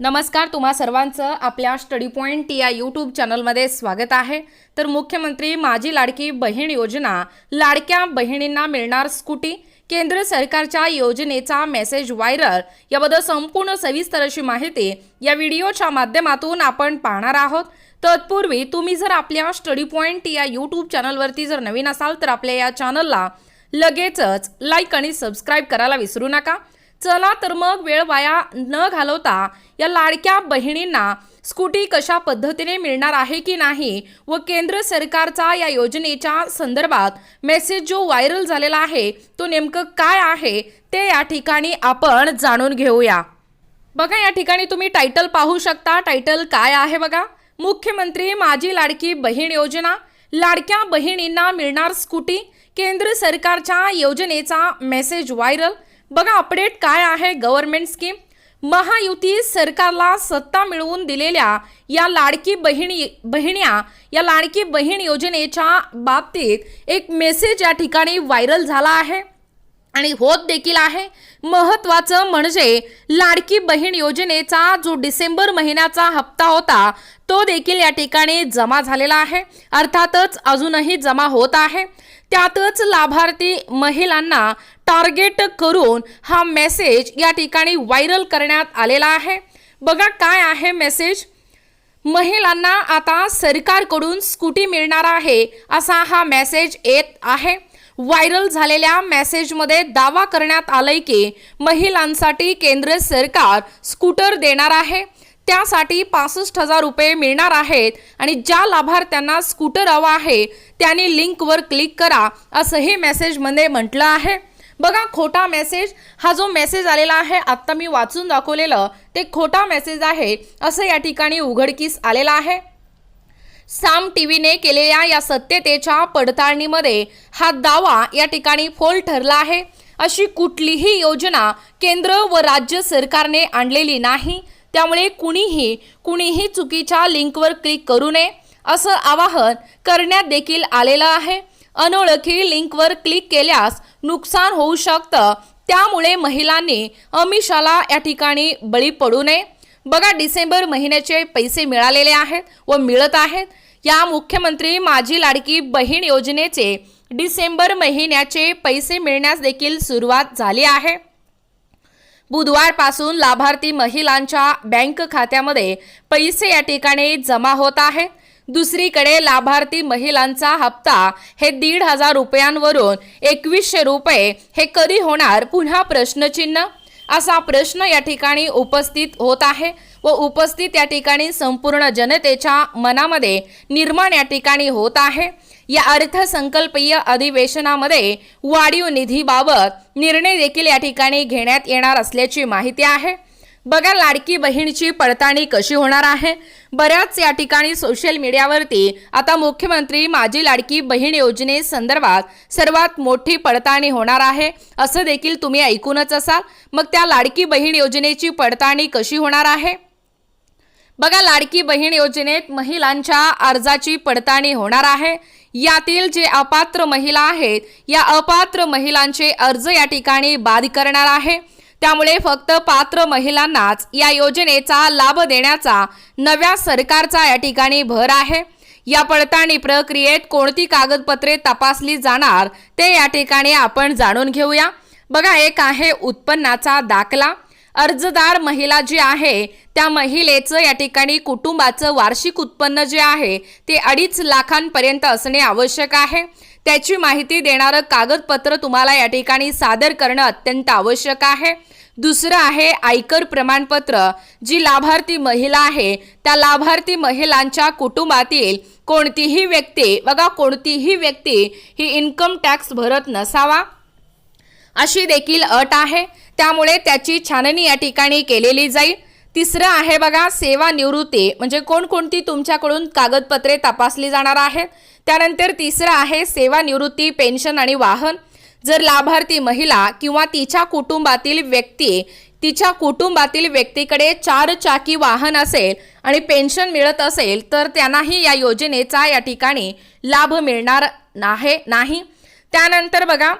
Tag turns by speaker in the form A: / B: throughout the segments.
A: नमस्कार तुम्हा सर्वांचं आपल्या स्टडी पॉईंट या यूट्यूब चॅनलमध्ये स्वागत आहे. तर मुख्यमंत्री माझी लाडकी बहीण योजना लाडक्या बहिणींना मिळणार स्कूटी केंद्र सरकारच्या योजनेचा मेसेज व्हायरल याबद्दल संपूर्ण सविस्तर अशी माहिती या व्हिडिओच्या माध्यमातून आपण पाहणार आहोत. तत्पूर्वी तुम्ही जर आपल्या स्टडी पॉईंट या यूट्यूब चॅनलवरती जर नवीन असाल तर आपल्या या चॅनलला लगेचच लाईक आणि सबस्क्राईब करायला विसरू नका. चला तर मग वेळ वाया न घालवता या लाडक्या बहिणींना स्कूटी कशा पद्धतीने मिळणार आहे की नाही व केंद्र सरकारचा या योजनेच्या संदर्भात मेसेज जो व्हायरल झालेला आहे तो नेमकं काय आहे ते या ठिकाणी आपण जाणून घेऊया. बघा या ठिकाणी तुम्ही टायटल पाहू शकता. टायटल काय आहे बघा? मुख्यमंत्री माझी लाडकी बहीण योजना. लाडक्या बहिणींना मिळणार स्कूटी. केंद्र सरकारच्या योजनेचा मेसेज व्हायरल. बघा अपडेट काय आहे गव्हर्नमेंट स्कीम महायुती सरकारला सत्ता मिळवून दिलेल्या या लाडकी बहिणी बहिण्या या लाडकी बहीण योजनेच्या बाबतीत एक मेसेज या ठिकाणी व्हायरल झाला आहे. आणि होत देखील आहे. महत्त्वाचं म्हणजे लाडकी बहीण योजनेचा जो डिसेंबर महिन्याचा हप्ता होता तो देखील या ठिकाणी जमा झालेला आहे. अर्थातच अजूनही जमा होत आहे. त्यातच लाभार्थी महिलांना टार्गेट करून हा मेसेज या ठिकाणी व्हायरल करण्यात आलेला आहे. बघा काय आहे मेसेज. महिलांना आता सरकारकडून स्कूटी मिळणार आहे असा हा मेसेज येत आहे. व्हायरल झालेल्या मेसेजमध्ये दावा करण्यात आलाय की महिलांसाठी केंद्र सरकार स्कूटर देणार आहे. त्यासाठी पासष्ट हजार रुपये मिळणार आहेत आणि ज्या लाभार्थ्यांना स्कूटर हवा आहे त्यांनी लिंकवर क्लिक करा असंही मेसेजमध्ये म्हटलं आहे. बघा खोटा मेसेज हा जो मेसेज आलेला आहे आत्ता मी वाचून दाखवलेलं ते खोटा मेसेज आहे असं या ठिकाणी उघडकीस आलेलं आहे. साम टी व्हीने केलेल्या या सत्यतेच्या पडताळणीमध्ये हा दावा या ठिकाणी फोल ठरला आहे. अशी कुठलीही योजना केंद्र व राज्य सरकारने आणलेली नाही. त्यामुळे कुणीही कुणीही चुकीच्या लिंकवर क्लिक करू नये असं आवाहन करण्यात देखील आलेलं आहे. अनोळखी लिंकवर क्लिक केल्यास नुकसान होऊ शकतं. त्यामुळे महिलांनी अमिषाला या ठिकाणी बळी पडू नये. बघा डिसेंबर महिन्याचे पैसे मिळालेले आहेत व मिळत आहेत. या मुख्यमंत्री माझी लाडकी बहीण योजनेचे डिसेंबर महिन्याचे पैसे मिळण्यास देखील सुरुवात झाली आहे. बुधवारपासून लाभार्थी महिलांच्या बँक खात्यामध्ये पैसे या ठिकाणी जमा होत आहेत. दुसरीकडे लाभार्थी महिलांचा हप्ता हे दीड हजार रुपयांवरून एकवीसशे रुपये हे कधी होणार पुन्हा प्रश्नचिन्ह? असा प्रश्न या ठिकाणी उपस्थित होत आहे व उपस्थित या ठिकाणी संपूर्ण जनतेच्या मनामध्ये निर्माण या ठिकाणी होत आहे. या अर्थसंकल्पीय अधिवेशनामध्ये वाढीव निधीबाबत निर्णय देखील या ठिकाणी घेण्यात येणार असल्याची माहिती आहे. बघा लाडकी बहीणची पडताळणी कशी होणार आहे? बऱ्याच या ठिकाणी सोशल मीडियावरती आता मुख्यमंत्री माझी लाडकी बहीण योजनेसंदर्भात सर्वात मोठी पडताळणी होणार आहे. असं देखील तुम्ही ऐकूनच असाल. मग त्या लाडकी बहीण योजनेची पडताळणी कशी होणार आहे? बघा लाडकी बहीण योजनेत महिलांच्या अर्जाची पडताळणी होणार आहे. यातील जे अपात्र महिला आहेत या अपात्र महिलांचे अर्ज या ठिकाणी बाद करणार आहे. त्यामुळे फक्त पात्र महिलांनाच या योजनेचा लाभ देण्याचा नव्या सरकारचा या ठिकाणी भर आहे. या पडताळणी प्रक्रियेत कोणती कागदपत्रे तपासली जाणार ते या ठिकाणी आपण जाणून घेऊया. बघा एक आहे उत्पन्नाचा दाखला. अर्जदार महिला जी आहे त्या महिलेचं या ठिकाणी कुटुंबाचं वार्षिक उत्पन्न जे आहे ते अडीच लाखांपर्यंत असणे आवश्यक आहे. त्याची माहिती देणारं कागदपत्र तुम्हाला या ठिकाणी सादर करणं अत्यंत आवश्यक आहे. दुसरं आहे आयकर प्रमाणपत्र. जी लाभार्थी महिला आहे त्या लाभार्थी महिलांच्या कुटुंबातील कोणतीही व्यक्ती बघा कोणतीही व्यक्ती ही इन्कम टॅक्स भरत नसावा. अशी देखील अट आहे. त्यामुळे त्याची छाननी या ठिकाणी केलेली जाईल. तिसरं आहे बघा सेवानिवृत्ती म्हणजे कोणकोणती तुमच्याकडून कागदपत्रे तपासली जाणार आहेत? त्यानंतर तिसरं आहे सेवानिवृत्ती पेन्शन आणि वाहन. जर लाभार्थी महिला किंवा तिच्या कुटुंबातील व्यक्ती तिच्या कुटुंबातील व्यक्तीकडे चार चाकी वाहन असेल आणि पेन्शन मिळत असेल तर त्यांनाही या योजनेचा या ठिकाणी लाभ मिळणार आहे नाही. त्यानंतर बघा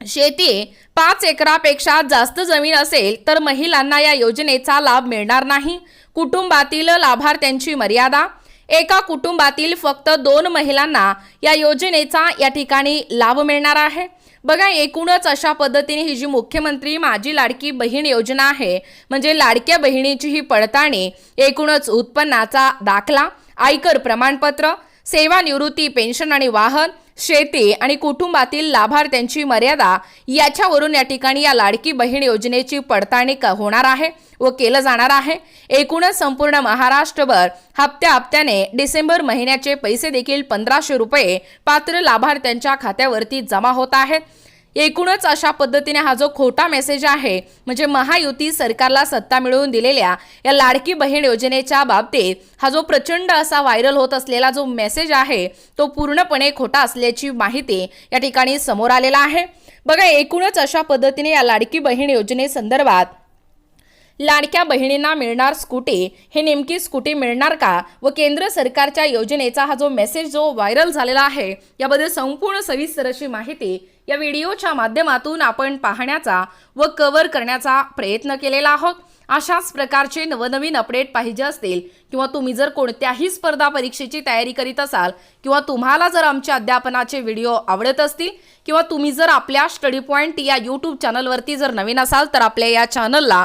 A: शेती पाच एकरापेक्षा जास्त जमीन असेल तर महिलांना या योजनेचा लाभ मिळणार नाही. कुटुंबातील लाभार्थ्यांची मर्यादा. एका कुटुंबातील फक्त दोन महिलांना या योजनेचा या ठिकाणी लाभ मिळणार आहे. बघा एकूणच अशा पद्धतीने ही जी मुख्यमंत्री माझी लाडकी बहीण योजना आहे म्हणजे लाडक्या बहिणीची ही पडताळणी एकूणच उत्पन्नाचा दाखला आयकर प्रमाणपत्र सेवानिवृत्ती पेन्शन आणि वाहन शेती आणि कुटुंबातील लाभार्थ्यांची मर्यादा याच्यावरून या ठिकाणी या लाडकी बहीण योजनेची पडताळणी होणार आहे व केलं जाणार आहे. एकूणच संपूर्ण महाराष्ट्रभर हप्त्या हप्त्याने डिसेंबर महिन्याचे पैसे देखील पंधराशे रुपये पात्र लाभार्थ्यांच्या खात्यावरती जमा होत आहेत. एकूणच अशा पद्धतीने हा जो खोटा मेसेज आहे म्हणजे महायुती सरकारला सत्ता मिळवून दिलेल्या या लाडकी बहीण योजनेच्या बाबतीत हा जो प्रचंड असा व्हायरल होत असलेला जो मेसेज आहे तो पूर्णपणे खोटा असल्याची माहिती या ठिकाणी समोर आलेला आहे. बघा एकूणच अशा पद्धतीने या लाडकी बहीण योजनेसंदर्भात लाडक्या बहिणींना मिळणार स्कूटी? हे नेमकी स्कूटी मिळणार का? व केंद्र सरकारच्या योजनेचा हा जो मेसेज जो व्हायरल झालेला आहे याबद्दल संपूर्ण सविस्तर अशी माहिती या व्हिडिओच्या माध्यमातून आपण पाहण्याचा व कव्हर करण्याचा प्रयत्न केलेला आहोत. अशाच प्रकारचे नवनवीन अपडेट पाहिजे असतील किंवा तुम्ही जर कोणत्याही स्पर्धा परीक्षेची तयारी करीत असाल किंवा तुम्हाला जर आमच्या अध्यापनाचे व्हिडिओ आवडत असतील किंवा तुम्ही जर आपल्या स्टडी पॉईंट या यूट्यूब चॅनलवरती जर नवीन असाल तर आपल्या या चॅनलला